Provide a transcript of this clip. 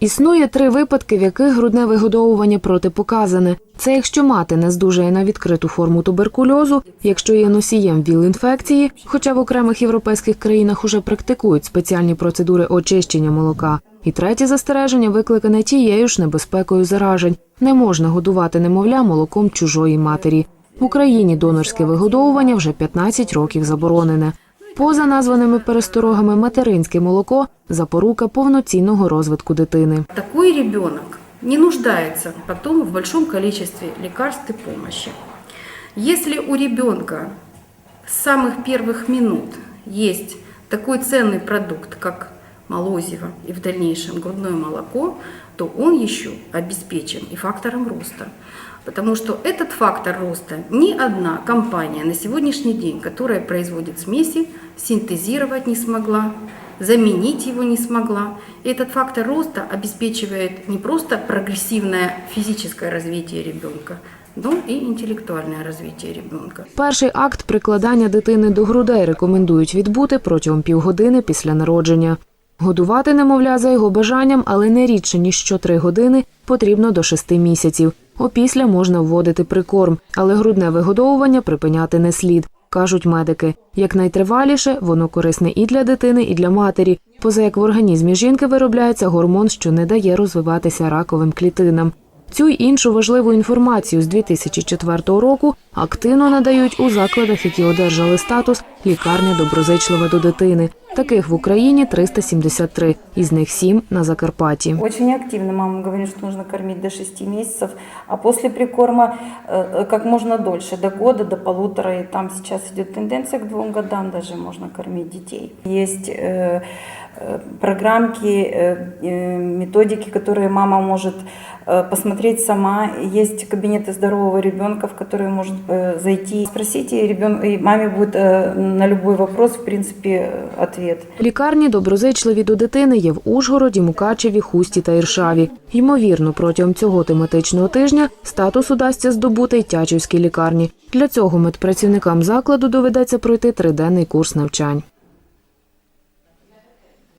Існує три випадки, в яких грудне вигодовування протипоказане. Це якщо мати не здужує на відкриту форму туберкульозу, якщо є носієм ВІЛ-інфекції, хоча в окремих європейських країнах уже практикують спеціальні процедури очищення молока. І третє застереження викликане тією ж небезпекою заражень. Не можна годувати немовля молоком чужої матері. В Україні донорське вигодовування вже 15 років заборонене. Поза названими пересторогами материнське молоко запорука повноцінного розвитку дитини. Такой ребенок не нуждается потом в большом количестве лекарств и помощи. Если у ребенка с самых первых минут есть такой ценный продукт, как молозиво и в дальнейшем грудное молоко, то он еще обеспечен и фактором роста. Потому что этот фактор роста ни одна компания на сегодняшний день, которая производит смеси, синтезировать не смогла, заменить его не смогла. И этот фактор роста обеспечивает не просто прогрессивное физическое развитие ребенка, но и интеллектуальное развитие ребенка. Перший акт прикладання дитини до грудей рекомендують відбути протягом півгодини після народження. Годувати немовля за його бажанням, але не рідше ніж що три години потрібно до шести місяців. Опісля можна вводити прикорм, але грудне вигодовування припиняти не слід, кажуть медики. Якнайтриваліше воно корисне і для дитини, і для матері, поза як в організмі жінки виробляється гормон, що не дає розвиватися раковим клітинам. Цю й іншу важливу інформацію з 2004 року активно надають у закладах, які одержали статус лікарня доброзичлива до дитини. Таких в Україні 373, із них 7 на Закарпатті. Очень активно мама говорит, что нужно кормить до 6 месяцев, а после прикорма э, как можно дольше, до года, до полутора. И там сейчас идет тенденция к двум годам даже можно кормить детей. Есть э, э, программки, э, э, методики, которые мама может э, посмотреть сама. Есть кабинеты здорового ребенка, в которые может э, зайти, спросите, ребен... и маме будет э, на любой вопрос, в принципе, э, ответ. Лікарні доброзичливі до дитини є в Ужгороді, Мукачеві, Хусті та Іршаві. Ймовірно, протягом цього тематичного тижня статус удасться здобути й Тячівській лікарні. Для цього медпрацівникам закладу доведеться пройти триденний курс навчань.